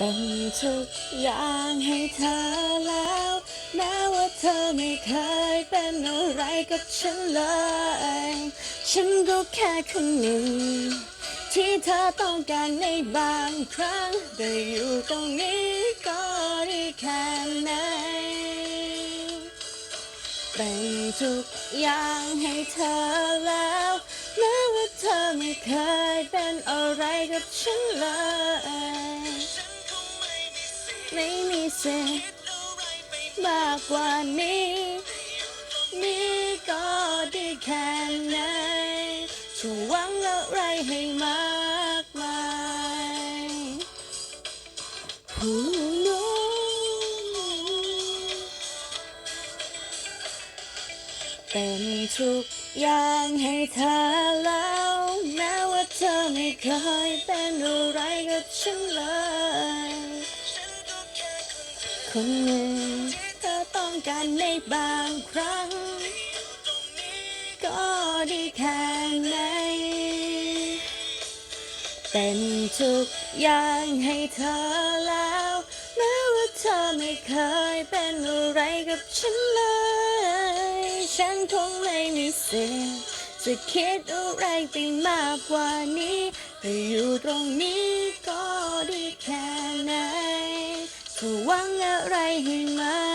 เป็นทุกอย่างให้เธอแล้ว แม้ว่าเธอไม่เคยเป็นอะไรกับฉันเลย ฉันก็แค่คนหนึ่ง ที่เธอต้องการในบางครั้งแต่อยู่ตรงนี้ก็ได้แค่ไหนเป็นทุกอย่างให้เธอแล้ว แม้ว่าเธอไม่เคยเป็นอะไรกับฉันเลย ไม่มีสิทธิ์มากกว่านี้ นี่ก็ได้แค่ไหนจะหวังอะไรให้มากมายผู้รู้เป็นทุกอย่างให้เธอแล้วแม้ว่าเธอไม่เคยเป็นอะไรกับฉันเลย คนหนึ่งเธอต้องการในบางครั้ง ก็ด้แค่ไหน เป็นทุกอย่างให้เธอแล้วแม้ว่าเธอไม่เคยเป็นอะไรกับฉันเลย ฉันคงไม่มีสิทธิ์จะคิดอะไรไปมากกว่านี้แต่อยู่ตรงนี้ ก็หวังอะไรให้มา